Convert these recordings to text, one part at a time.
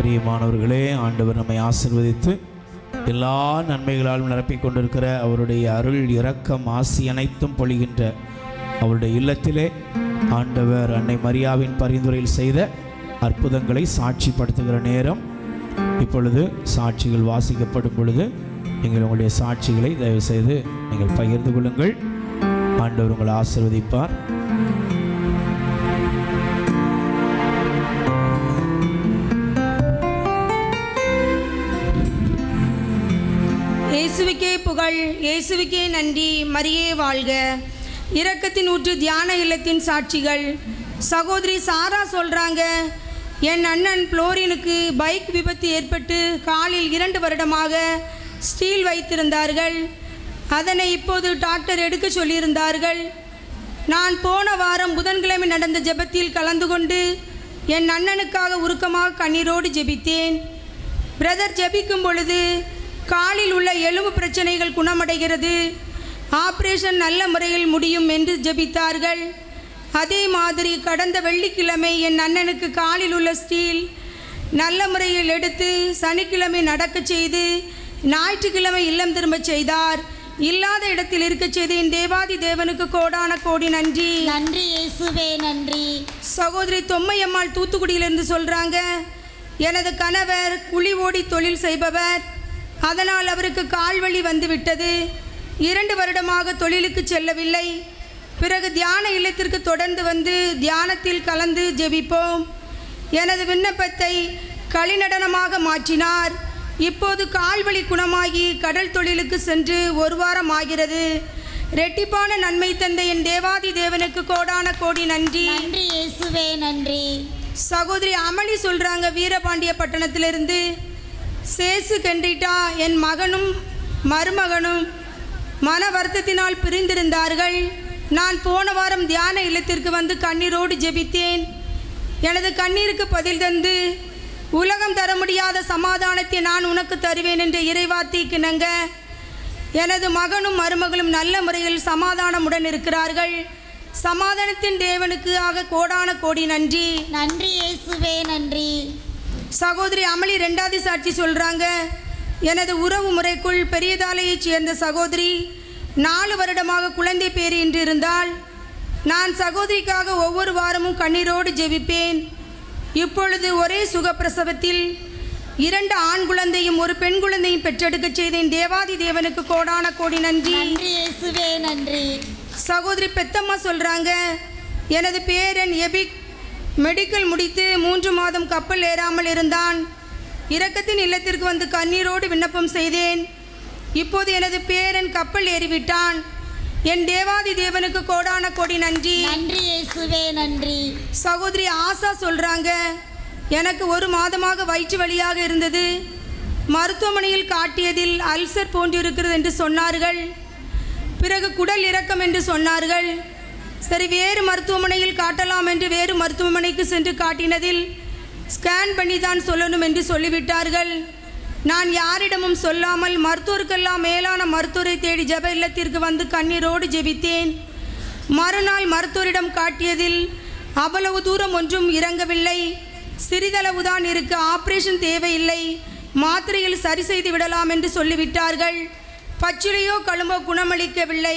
பிரியமானவர்களே ஆண்டவர் நம்மை ஆசிர்வதித்து எல்லா நன்மைகளாலும் நிரப்பிக் கொண்டிருக்கிற அவருடைய அருள் இரக்கம் ஆசி அனைத்தும் பொழிகின்ற அவருடைய இல்லத்திலே ஆண்டவர் அன்னை மரியாவின் பரிந்துரையில் செய்த அற்புதங்களை சாட்சிப்படுத்துகிற நேரம் இப்பொழுது சாட்சிகள் வாசிக்கப்படும் பொழுது நீங்கள் உங்களுடைய சாட்சிகளை தயவு செய்து நீங்கள் பகிர்ந்து கொள்ளுங்கள். ஆண்டவர் உங்களை ஆசிர்வதிப்பார். புகழ். இயேசுவுக்கே நன்றி. மரியே வாழ்க. இரக்கத்தின் ஊற்று தியான இல்லத்தின் சாட்சிகள். சகோதரி சாரா சொல்கிறாங்க என் அண்ணன் புளோரினுக்கு பைக் விபத்து ஏற்பட்டு காலில் இரண்டு வருடமாக ஸ்டீல் வைத்திருந்தார்கள். அதனை இப்போது டாக்டர் எடுக்க சொல்லியிருந்தார்கள். நான் போன வாரம் புதன்கிழமை நடந்த ஜெபத்தில் கலந்து கொண்டு என் அண்ணனுக்காக உருக்கமாக கண்ணீரோடு ஜெபித்தேன். பிரதர் ஜெபிக்கும் பொழுது காலில் உள்ள எலும்பு பிரச்சனைகள் குணமடைகிறது. ஆபரேஷன் நல்ல முறையில் முடியும் என்று ஜெபித்தார்கள். அதே மாதிரி கடந்த வெள்ளிக்கிழமை என் அண்ணனுக்கு காலில் உள்ள ஸ்டீல் நல்ல முறையில் எடுத்து சனிக்கிழமை நடக்கச் செய்து ஞாயிற்றுக்கிழமை இல்லம் திரும்பச் செய்தார். இல்லாத இடத்தில் இருக்கச் செய்த என் தேவாதி தேவனுக்கு கோடான கோடி நன்றி. நன்றி இயேசுவே நன்றி. சகோதரி தொம்மையம்மாள் தூத்துக்குடியிலிருந்து சொல்கிறாங்க எனது கணவர் குழி ஓடி தொழில் செய்பவர். அதனால் அவருக்கு கால்வலி வந்துவிட்டது. இரண்டு வருடமாக தொழிலுக்கு செல்லவில்லை. பிறகு தியான இல்லத்திற்கு தொடர்ந்து வந்து தியானத்தில் கலந்து ஜெபிப்போம். எனது விண்ணப்பத்தை களிநடனமாக மாற்றினார். இப்போது கால்வலி குணமாகி கடல் தொழிலுக்கு சென்று ஒரு வாரம் ஆகிறது. ரெட்டிப்பான நன்மை தந்த என் தேவாதி தேவனுக்கு கோடான கோடி நன்றி. நன்றி இயேசுவே நன்றி. சகோதரி அமளி சொல்றாங்க வீரபாண்டிய பட்டணத்திலிருந்து. சேசு கென்றிட்டா என் மகனும் மருமகனும் மன வருத்தத்தினால் பிரிந்திருந்தார்கள். நான் போன வாரம் தியான இல்லத்திற்கு வந்து கண்ணீரோடு ஜெபித்தேன். எனது கண்ணீருக்கு பதில் தந்து உலகம் தர முடியாத சமாதானத்தை நான் உனக்கு தருவேன் என்ற இறைவார்த்தைக்கு நங்க எனது மகனும் மருமகளும் நல்ல முறையில் சமாதானமுடன் இருக்கிறார்கள். சமாதானத்தின் தேவனுக்கு ஆக கோடான கோடி நன்றி. நன்றி இயேசுவே நன்றி. சகோதரி அமளி ரெண்டாவது சாட்சி சொல்கிறாங்க எனது உறவு முறைக்குள் பெரியதாலையைச் சேர்ந்த சகோதரி நாலு வருடமாக குழந்தை பேர் இன்று இருந்தால் நான் சகோதரிக்காக ஒவ்வொரு வாரமும் கண்ணீரோடு ஜெபிப்பேன். இப்பொழுது ஒரே சுகப்பிரசவத்தில் இரண்டு ஆண் குழந்தையும் ஒரு பெண் குழந்தையும் பெற்றெடுக்கச் செய்தேன். தேவாதி தேவனுக்கு கோடான கோடி நன்றி. நன்றி சகோதரி பெத்தம்மா சொல்கிறாங்க எனது பேரன் எபிக் மெடிக்கல் முடித்து மூன்று மாதம் கப்பல் ஏறாமல் இருந்தான். இரக்கத்தின் இல்லத்திற்கு வந்து கண்ணீரோடு விண்ணப்பம் செய்தேன். இப்போது எனது பேரன் கப்பல் ஏறிவிட்டான். என் தேவாதி தேவனுக்கு கோடான கோடி நன்றி. நன்றி இயேசுவே நன்றி. சகோதரி ஆசா சொல்கிறாங்க எனக்கு ஒரு மாதமாக வயிற்று வலியாக இருந்தது. மருத்துவமனையில் காட்டியதில் அல்சர் போன்றிருக்கிறது என்று சொன்னார்கள். பிறகு குடல் இறக்கம் என்று சொன்னார்கள். சரி வேறு மருத்துவமனையில் காட்டலாம் என்று வேறு மருத்துவமனைக்கு சென்று காட்டினதில் ஸ்கேன் பண்ணி தான் சொல்லணும் என்று சொல்லிவிட்டார்கள். நான் யாரிடமும் சொல்லாமல் மருத்துவருக்கெல்லாம் மேலான மருத்துவரை தேடி ஜெப இல்லத்திற்கு வந்து கண்ணீரோடு ஜெபித்தேன். மறுநாள் மருத்துவரிடம் காட்டியதில் அவ்வளவு தூரம் ஒன்றும் இறங்கவில்லை. சிறிதளவுதான் இருக்க ஆப்ரேஷன் தேவையில்லை. மாத்திரையில் சரி செய்து விடலாம் என்று சொல்லிவிட்டார்கள். பச்சிலையோ கழும்போ குணமளிக்கவில்லை.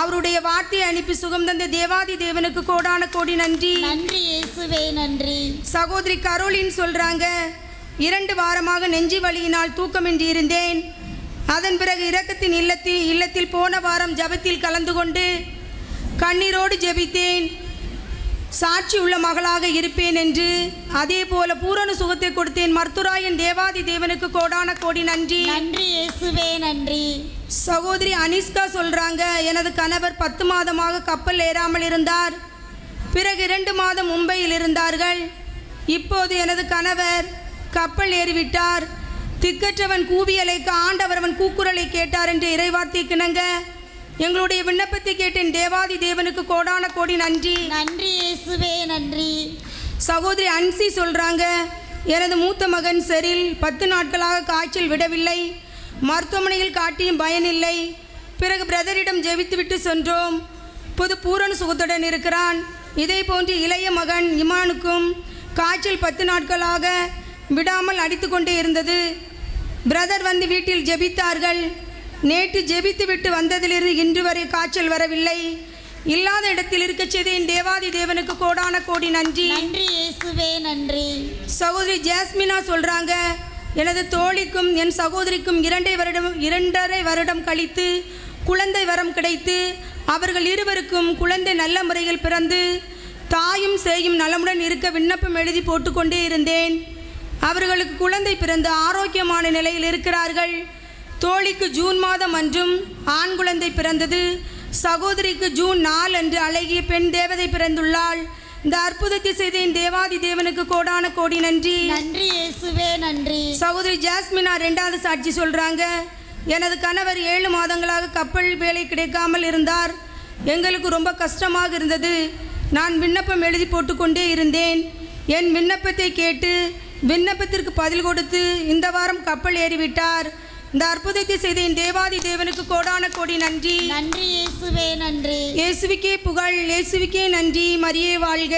அவருடைய வார்த்தையை அனுப்பி சுகம் தந்த தேவாதி தேவனுக்கு கோடான கோடி நன்றி. நன்றி இயேசுவே நன்றி. சகோதரி கரோலின் சொல்றாங்க இரண்டு வாரமாக நெஞ்சு வலியினால் தூக்கமின்றி இருந்தேன். அதன் பிறகு இரக்கத்தின் இல்லத்தில் இல்லத்தில் போன வாரம் ஜெபத்தில் கலந்து கொண்டு கண்ணீரோடு ஜெபித்தேன். சாட்சி உள்ள மகளாக இருப்பேன் என்று அதே போல பூரண சுகத்தை கொடுத்தேன். மர்த்துராயன் தேவாதி தேவனுக்கு கோடான கோடி நன்றி. நன்றி இயேசுவே நன்றி. சகோதரி அனிஸ்கா சொல்றாங்க எனது கணவர் பத்து மாதமாக கப்பல் ஏறாமல் இருந்தார். பிறகு இரண்டு மாதம் மும்பையில் இருந்தார்கள். இப்போது எனது கணவர் கப்பல் ஏறிவிட்டார். திக்கற்றவன் கூவியலைக்கு ஆண்டவர் அவன் கூக்குரலை கேட்டார் என்று இறைவார்த்தை கிணங்க எங்களுடைய விண்ணப்பத்தை கேட்டேன். தேவாதி தேவனுக்கு கோடான கோடி நன்றி. நன்றி இயேசுவே நன்றி. சகோதரி அன்சி சொல்கிறாங்க எனது மூத்த மகன் செரில் பத்து நாட்களாக காய்ச்சல் விடவில்லை. மருத்துவமனையில் காட்டியும் பயனில்லை பிறகு பிரதரிடம் ஜெபித்துவிட்டு சென்றோம். புது பூரண சுகத்துடன் இருக்கிறான். இதே போன்று இளைய மகன் இமானுக்கும் காய்ச்சல் பத்து நாட்களாக விடாமல் அடித்து கொண்டே இருந்தது. பிரதர் வந்து வீட்டில் ஜெபித்தார்கள். நேற்று ஜெபித்து விட்டு வந்ததிலிருந்து இன்று வரை காய்ச்சல் வரவில்லை. இல்லாத இடத்தில் இருக்கச் செய்த என் தேவாதி தேவனுக்கு கோடான கோடி நன்றி. நன்றி இயேசுவே நன்றி. சகோதரி ஜாஸ்மினா சொல்றாங்க எனது தோழிக்கும் என் சகோதரிக்கும் இரண்டை வருடம் இரண்டரை வருடம் கழித்து குழந்தை வரம் கிடைத்து அவர்கள் இருவருக்கும் குழந்தை நல்ல முறையில் பிறந்து தாயும் சேயும் நலமுடன் இருக்க விண்ணப்பம் எழுதி போட்டுக்கொண்டே இருந்தேன். அவர்களுக்கு குழந்தை பிறந்து ஆரோக்கியமான நிலையில் இருக்கிறார்கள். தோழிக்கு ஜூன் மாதம் அன்றும் ஆண் குழந்தை பிறந்தது. சகோதரிக்கு ஜூன் நாலு அன்று அழகிய பெண் தேவதை பிறந்துள்ளாள். இந்த அற்புதத்தை செய்த என் தேவாதி தேவனுக்கு கோடான கோடி நன்றி. நன்றி இயேசுவே நன்றி. சகோதரி ஜாஸ்மினா ரெண்டாவது சாட்சி சொல்றாங்க. எனது கணவர் ஏழு மாதங்களாக கப்பல் வேலை கிடைக்காமல் இருந்தார். எங்களுக்கு ரொம்ப கஷ்டமாக இருந்தது. நான் விண்ணப்பம் எழுதி போட்டுக்கொண்டே இருந்தேன். என் விண்ணப்பத்தை கேட்டு விண்ணப்பத்திற்கு பதில் கொடுத்து இந்த வாரம் கப்பல் ஏறிவிட்டார். இந்த அற்புதத்தை செய்த என் தேவாதி தேவனுக்கு கோடான கோடி நன்றி. நன்றி இயேசுவே நன்றி. இயேசுவிக்கே புகழ் இயேசுவிக்கே நன்றி. மரியே வாழ்க.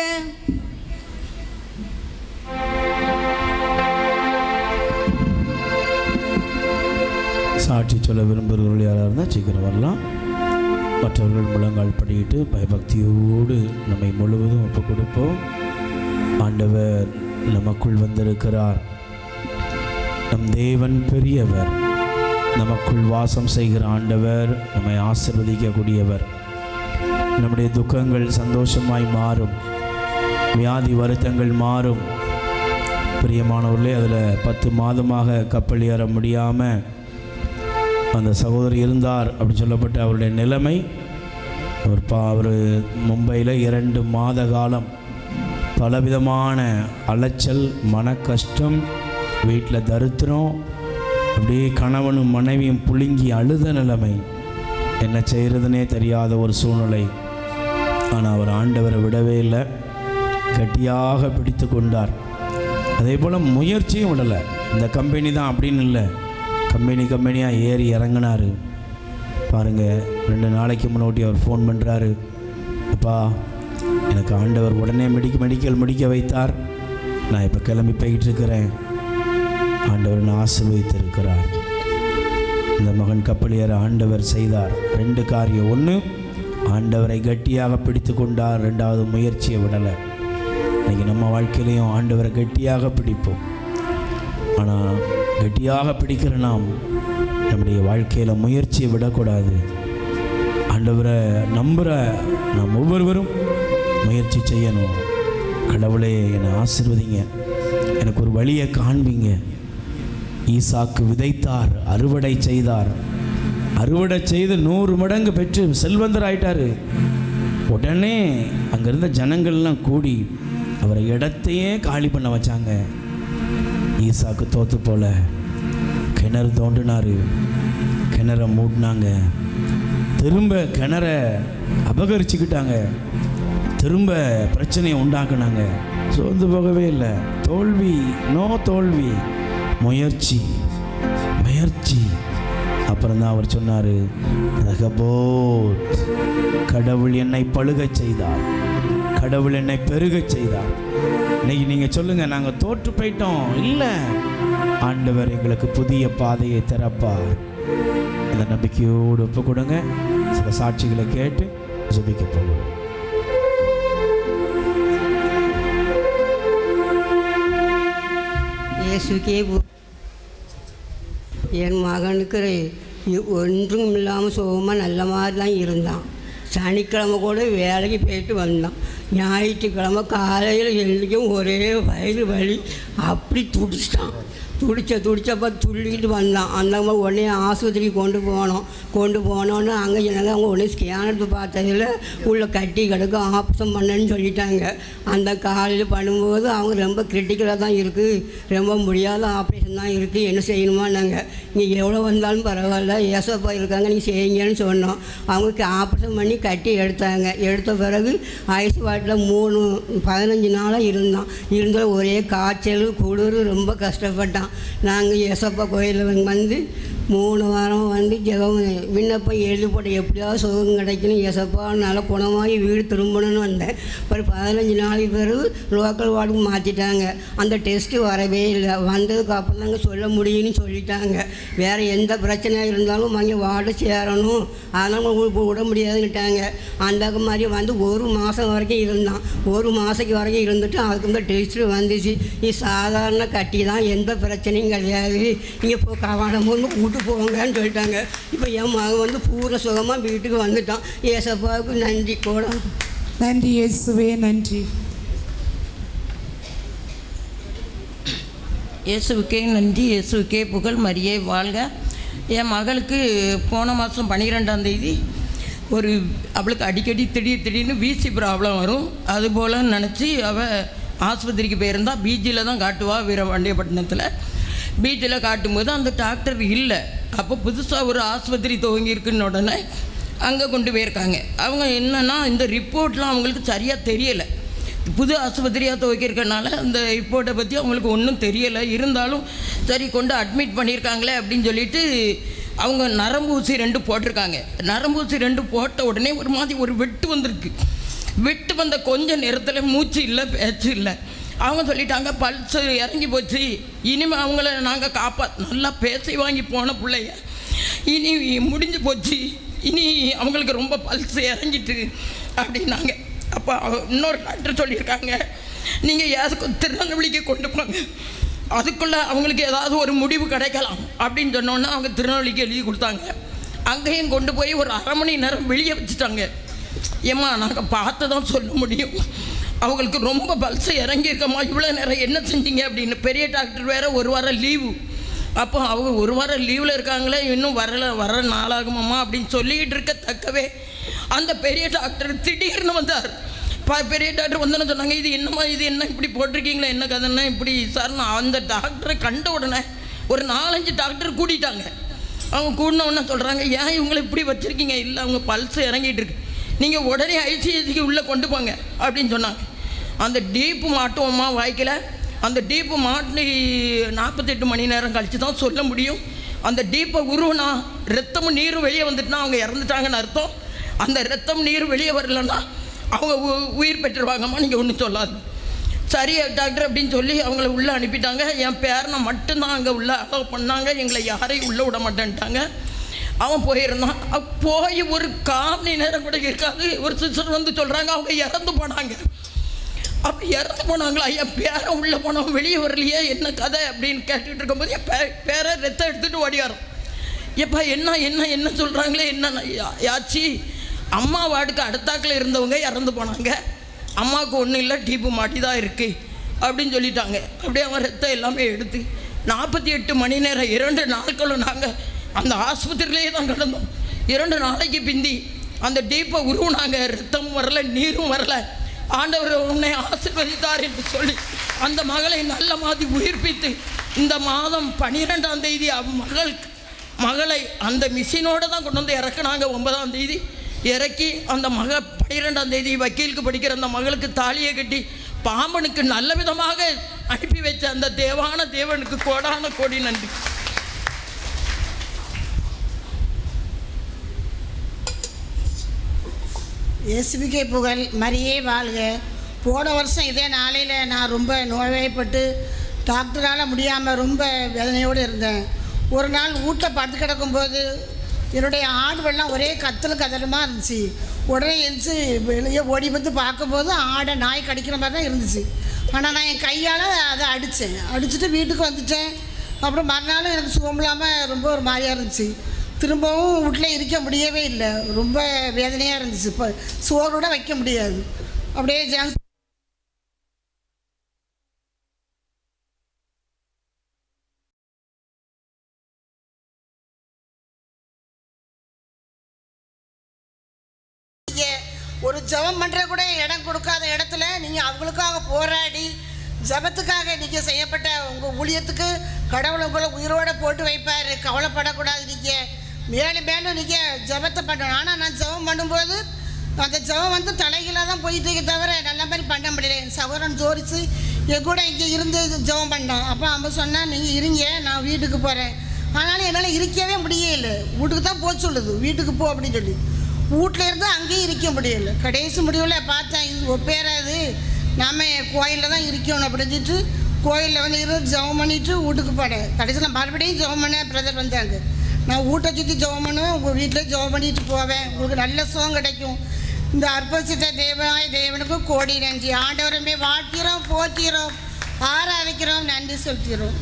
சாட்சி சொல்ல விரும்புகிறவர்கள் யாராக இருந்தால் சீக்கிரம் வரலாம். மற்றவர்கள் முழங்கால் படியிட்டு பயபக்தியோடு நம்மை முழுவதும் ஒப்பு கொடுப்போம் ஆண்டவர் நமக்குள் வந்திருக்கிறார். நம் தேவன் பெரியவர். நமக்குள் வாசம் செய்கிற ஆண்டவர் நம்மை ஆசிர்வதிக்கக்கூடியவர். நம்முடைய துக்கங்கள் சந்தோஷமாய் மாறும். வியாதி வருத்தங்கள் மாறும். பிரியமானவர்களே அதில் பத்து மாதமாக கப்பல் ஏற முடியாமல் அந்த சகோதரி இருந்தார் அப்படி சொல்லப்பட்ட அவருடைய நிலைமை அவர் பா அவர் மும்பையில் இரண்டு மாத காலம் பலவிதமான அலைச்சல் மன கஷ்டம் வீட்டில் தரித்திரம் அப்படியே கணவனும் மனைவியும் புழுங்கி அழுத நிலைமை. என்ன செய்கிறதுனே தெரியாத ஒரு சூழ்நிலை. ஆனால் அவர் ஆண்டவரை விடவே இல்லை. கட்டியாக பிடித்து கொண்டார். அதே போல் முயற்சியும் விடலை. இந்த கம்பெனி தான் அப்படின்னு இல்லை. கம்பெனி கம்பெனியாக ஏறி இறங்கினார். பாருங்கள் ரெண்டு நாளைக்கு முன்னாடி அவர் ஃபோன் பண்ணுறாரு அப்பா எனக்கு ஆண்டவர் உடனே மெடிக்க மெடிக்கல் முடிக்க வைத்தார். நான் இப்போ கிளம்பி போய்கிட்டு இருக்கிறேன். ஆண்டவர் ஆசிர்வதித்திருக்கிறார். இந்த மகன் கப்பலியர் ஆண்டவர் செய்தார். ரெண்டு காரியம். ஒன்று ஆண்டவரை கட்டியாக பிடித்து கொண்டார். ரெண்டாவது முயற்சியை விடலை. இன்றைக்கி நம்ம வாழ்க்கையிலையும் ஆண்டவரை கட்டியாக பிடிப்போம். ஆனால் கட்டியாக பிடிக்கிற நாம் நம்முடைய வாழ்க்கையில் முயற்சியை விடக்கூடாது. ஆண்டவரை நம்புகிற நாம் ஒவ்வொருவரும் முயற்சி செய்யணும். கடவுளே என்னை ஆசிர்வதிங்க. எனக்கு ஒரு வழியை காண்பீங்க. ஈசாக்கு விதைத்தார் அறுவடை செய்தார். அறுவடை செய்து நூறு மடங்கு பெற்று செல்வந்தர் ஆயிட்டார் உடனே அங்கே இருந்த ஜனங்கள்லாம் கூடி அவரை இடத்தையே காலி பண்ண வச்சாங்க. ஈசாக்கு தோத்து போல கிணறு தோண்டினார். கிணற மூட்டினாங்க திரும்ப கிணற அபகரிச்சுக்கிட்டாங்க. திரும்ப பிரச்சனையை உண்டாக்குனாங்க. சோர்ந்து போகவே இல்லை. தோல்வி நோ தோல்வி. முயற்சி முயற்சி. அப்புறம் தான் அவர் சொன்னார் கடவுள் என்னை பழுகச் செய்தார். கடவுள் என்னை பெருகச் செய்தார். இன்னைக்கு நீங்கள் சொல்லுங்கள் நாங்கள் தோற்று போயிட்டோம். இல்லை ஆண்டவர் எங்களுக்கு புதிய பாதையை திறப்பார். இந்த நம்பிக்கையோடு ஒப்பு கொடுங்க சில சாட்சிகளை கேட்டு ஜபிக்க போகிறோம் இயேசுக்கே என் மகனுக்கு ஒன்றும் இல்லாமல் சுகமாக நல்ல மாதிரி தான் இருந்தான். சனிக்கிழமை கூட வேலைக்கு போயிட்டு வந்தான். ஞாயிற்றுக்கிழமை காலையில் எழுந்திக்கும் ஒரே வயிறு வலி. அப்படி துடிச்சிட்டான். துடிச்ச துடிச்சப்ப துள்ளிக்கிட்டு வந்தான். அந்த மாதிரி உடனே ஆஸ்பத்திரிக்கு கொண்டு போனோம். கொண்டு போனோன்னு அங்கே எனக்கு அவங்க உடனே ஸ்கேன் எடுத்து பார்த்ததில் உள்ளே கட்டி கிடக்கு ஆப்ரேஷன் பண்ணேன்னு சொல்லிட்டாங்க. அந்த காலையில் பண்ணும்போது அவங்க ரொம்ப கிரிட்டிக்கலாக தான் இருக்குது ரொம்ப முடியாத ஆப்ரேஷன் தான் இருக்குது என்ன செய்யணுமான்னாங்க. நீங்கள் எவ்வளோ வந்தாலும் பரவாயில்ல ஏசப்பா இருக்காங்க நீ செய்யுங்கன்னு சொன்னோம். அவங்களுக்கு ஆப்ரேஷன் பண்ணி கட்டி எடுத்தாங்க. எடுத்த பிறகு ஐஸ் வாட்டில் மூணு பதினஞ்சு நாளாக இருந்தான். இருந்தால் ஒரே காய்ச்சல் குளிர் ரொம்ப கஷ்டப்பட்டான். நாங்கள் யசப்பா கோயிலுக்கு வந்து மூணு வாரம் வந்து ஜெபம். விண்ணப்பம் எழுதி போட்டு எப்படியாவது சுகம் கிடைக்கணும் எசப்பா நல்லா குணமாகி வீடு திரும்பணும்னு வந்தேன். ஒரு பதினஞ்சு நாளைக்கு பிறகு லோக்கல் வார்டுக்கு மாற்றிட்டாங்க அந்த டெஸ்ட்டு வரவே இல்லை. வந்ததுக்கு அப்புறம் தாங்க சொல்ல முடியும்னு சொல்லிட்டாங்க. வேறு எந்த பிரச்சனையாக இருந்தாலும் அங்கே வார்டு சேரணும். அதனால் உங்களுக்கு விட முடியாதுன்னுட்டாங்க. அந்த மாதிரி வந்து ஒரு மாதம் வரைக்கும் இருந்தான். ஒரு மாதத்துக்கு வரைக்கும் இருந்துட்டு அதுக்கு இந்த டெஸ்ட்டு வந்துச்சு. இது சாதாரண கட்டி தான் எந்த பிரச்சனையும் கிடையாது. இங்கே போ கவனமும் கூட்டு போங்கன்னு சொல்லிட்டாங்க. இப்போ என் மகன் வந்து பூர சுகமாக வீட்டுக்கு வந்துட்டான். ஏசப்பாவுக்கு நன்றி கூட நன்றி இயேசுவே நன்றி. இயேசுவுக்கே நன்றி. இயேசுவுக்கே புகழ். மரியே வாழ்க. என் மகளுக்கு போன மாதம் பன்னிரெண்டாம் தேதி ஒரு அவளுக்கு அடிக்கடி திடீர் திடீர்னு பிசி ப்ராப்ளம் வரும். அதுபோல் நினச்சி அவள் ஆஸ்பத்திரிக்கு போயிருந்தா பிஜியில் தான் காட்டுவா வீரபாண்டியப்பட்டினத்தில் பீச்சில் காட்டும்போது அந்த டாக்டர் இல்லை. அப்போ புதுசாக ஒரு ஆஸ்பத்திரி துவங்கியிருக்குன்னு உடனே அங்கே கொண்டு போயிருக்காங்க. அவங்க என்னென்னா இந்த ரிப்போர்ட்லாம் அவங்களுக்கு சரியாக தெரியலை. புது ஆஸ்பத்திரியாக துவக்கியிருக்கனால அந்த ரிப்போர்ட்டை பற்றி அவங்களுக்கு ஒன்றும் தெரியலை. இருந்தாலும் சரி கொண்டு அட்மிட் பண்ணியிருக்காங்களே அப்படின்னு சொல்லிட்டு அவங்க நரம்பு ஊசி ரெண்டு போட்டிருக்காங்க. நரம்பு ஊசி ரெண்டு போட்ட உடனே ஒரு மாதிரி ஒரு வெட்டு வந்திருக்கு. வெட்டு வந்த கொஞ்சம் நேரத்தில் மூச்சு இல்லை பேச்சு இல்லை. அவங்க சொல்லிட்டாங்க பல்ஸ் இறங்கி போச்சு. இனிமேல் அவங்கள நாங்கள் காப்பா நல்லா பேசி வாங்கி போன பிள்ளைய இனி முடிஞ்சு போச்சு. இனி அவங்களுக்கு ரொம்ப பல்ஸ் இறங்கிட்டு அப்படின்னாங்க. அப்போ இன்னொரு டாக்டர் சொல்லியிருக்காங்க நீங்கள் யாருக்கும் திருநெல்வேலிக்கு கொண்டு போங்க. அதுக்குள்ளே அவங்களுக்கு ஏதாவது ஒரு முடிவு கிடைக்கலாம். அப்படின்னு சொன்னோன்னே அவங்க திருநெல்வேலிக்கு எழுதி கொடுத்தாங்க. அங்கேயும் கொண்டு போய் ஒரு அரை மணி நேரம் வெளியே வச்சுட்டாங்க. ஏம்மா நாங்கள் பார்த்து தான் சொல்ல முடியும். அவங்களுக்கு ரொம்ப பல்ஸ் இறங்கியிருக்கம்மா இவ்வளோ நேரம் என்ன செஞ்சீங்க அப்படின்னு. பெரிய டாக்டர் வேறு ஒரு வாரம் லீவு. அப்போ அவங்க ஒரு வாரம் லீவில் இருக்காங்களே இன்னும் வரல வர நாளாகுமாம்மா அப்படின்னு சொல்லிக்கிட்டு இருக்க தக்கவே அந்த பெரிய டாக்டர் திடீர்னு வந்தார். பா பெரிய டாக்டர் வந்தோன்னு சொன்னாங்க இது என்னம்மா இது என்ன இப்படி போட்டிருக்கீங்களா என்ன கதைன்னா இப்படி சார் நான் அந்த டாக்டரை கண்ட உடனே ஒரு நாலஞ்சு டாக்டர் கூட்டிட்டாங்க. அவங்க கூடின உடனே சொல்கிறாங்க ஏன் இவங்களை இப்படி வச்சுருக்கீங்க? இல்லை அவங்க பல்ஸ் இறங்கிட்டு இருக்கு. நீங்கள் உடனே ஐசிஐசிக்கு உள்ளே கொண்டு போங்க அப்படின்னு சொன்னாங்க. அந்த டீப்பு மாட்டுவோமா வாய்க்கில். அந்த டீப்பு மாட்டி நாற்பத்தெட்டு மணி நேரம் கழித்து தான் சொல்ல முடியும். அந்த டீப்பை உருவனா ரத்தமும் நீரும் வெளியே வந்துட்டுனா அவங்க இறந்துட்டாங்கன்னு அர்த்தம். அந்த ரத்தம் நீர் வெளியே வரலன்னா அவங்க உ- உயிர் பெற்றுருவாங்கம்மா நீங்கள் ஒன்றும் சொல்லாது. சரி டாக்டர் அப்படின்னு சொல்லி அவங்கள உள்ளே அனுப்பிட்டாங்க. என் பேரனை மட்டும்தான் அங்கே உள்ளே அலோவ் பண்ணாங்க. எங்களை யாரையும் உள்ளே விட மாட்டேன்ட்டாங்க. அவன் போயிருந்தான். போய் ஒரு கால் மணி நேரம் கூட இருக்காது. ஒரு சிஸ்டர் வந்து சொல்கிறாங்க அவங்க இறந்து போனாங்க. அப்போ இறந்து போனாங்களா? என் பேரை உள்ளே போனவன் வெளியே வரலையே என்ன கதை அப்படின்னு கேட்டுட்டு இருக்கும்போது என் பே பேரை ரத்தம் எடுத்துகிட்டு ஓடியாரோம். எப்பா என்ன என்ன என்ன சொல்கிறாங்களே என்ன யாச்சி? அம்மா வார்டுக்கு அடுத்தாக்கில் இருந்தவங்க இறந்து போனாங்க. அம்மாவுக்கு ஒன்றும் இல்லை டீப்பு மாட்டி தான் இருக்குது அப்படின்னு சொல்லிட்டாங்க. அப்படியே அவன் ரத்தம் எல்லாமே எடுத்து நாற்பத்தி எட்டு மணி நேரம் இரண்டு நாட்களும் நாங்கள் அந்த ஆஸ்பத்திரியிலே தான் கிடந்தோம். இரண்டு நாளைக்கு பிந்தி அந்த டீப்பை உருவினாங்க. ரத்தம் வரல நீரும் வரல. ஆண்டவர் உன்னை ஆசிர்வதித்தார் என்று சொல்லி அந்த மகளை நல்ல மாதிரி உயிர்ப்பித்து இந்த மாதம் பன்னிரெண்டாம் தேதி மகள் மகளை அந்த மிஷினோடு தான் கொண்டு வந்து இறக்குனாங்க ஒன்பதாம் தேதி. இறக்கி அந்த மக பன்னிரெண்டாம் தேதி வக்கீலுக்கு படிக்கிற அந்த மகளுக்கு தாலியை கட்டி பாம்பனுக்கு நல்ல விதமாக அனுப்பி வச்ச அந்த தேவான தேவனுக்கு கோடான கோடி நன்றி. எஸ்பிகே புகழ். மரியே வாழ்க. போன வருஷம் இதே நாளையில் நான் ரொம்ப நோய்வாய்ப்பட்டு டாக்டரால் முடியாமல் ரொம்ப வேதனையோடு இருந்தேன். ஒரு நாள் வீட்டில் படுத்து கிடக்கும்போது என்னுடைய ஆடுவெல்லாம் ஒரே கத்தல் கதலுமா இருந்துச்சு. உடனே எழுந்து வெளியே ஓடி வந்து பார்க்கும்போது ஆடை நாய் கடிக்கிற மாதிரி தான் இருந்துச்சு. ஆனால் நான் என் கையால் அதை அடித்தேன் அடிச்சுட்டு வீட்டுக்கு வந்துட்டேன். அப்புறம் மறுநாளும் எனக்கு சுகம் இல்லாமல் ரொம்ப ஒரு மாதிரியாக இருந்துச்சு. திரும்பவும் வீட்டில் இருக்க முடியவே இல்லை. ரொம்ப வேதனையாக இருந்துச்சு. இப்போ சோறோட வைக்க முடியாது. அப்படியே ஜான்ஸ் நீங்க ஒரு ஜபம் பண்ணுற கூட இடம் கொடுக்காத இடத்துல நீங்கள் அவங்களுக்காக போராடி ஜெபத்துக்காக நீங்கள் செய்யப்பட்ட உங்கள் ஊழியத்துக்கு கடவுள் உங்களை உயிரோட போட்டு வைப்பார். கவலைப்படக்கூடாது நீங்கள் மேலும் மேலும் நீங்கள் ஜெபத்தை பண்ணணும். ஆனால் நான் ஜெபம் பண்ணும்போது அந்த ஜெபம் வந்து தலைகீழாக தான் போயிட்டு தவிர நல்ல மாதிரி பண்ண முடியல. என் சகோதரன் ஜோரிச்சு என் கூட இங்கே இருந்து ஜெபம் பண்ணோம் அப்போ அவன் சொன்னால் நீங்கள் இருங்க நான் வீட்டுக்கு போகிறேன் ஆனாலும் என்னால் இருக்கவே முடியல. வீட்டுக்கு தான் போக சொல்லுது. வீட்டுக்கு போ அப்படின்னு சொல்லி. வீட்டில் இருந்து அங்கேயும் இருக்க முடியல. கடைசி முடிவில் பார்த்தேன் இது ஒப்பேராது நம்ம கோயிலில் தான் இருக்கணும் அப்படின்னு சொல்லிட்டு கோயிலில் வந்து இருந்து ஜெபம் பண்ணிவிட்டு வீட்டுக்கு போனேன். கடைசியில் மறுபடியும் ஜெபம் பண்ண பிரதர் வந்தாங்க. நான் வீட்டை சுற்றி ஜெபம் பண்ணுவேன் உங்கள் வீட்டில் ஜெபம் பண்ணிட்டு போவேன். உங்களுக்கு நல்ல சுகம் கிடைக்கும். இந்த அற்புத தேவாய தேவனுக்கு கோடி நன்றி. ஆண்டவரமே வாழ்க்கிறோம் போற்றுகிறோம் ஆராதிக்கிறோம். நன்றி செலுத்துகிறோம்.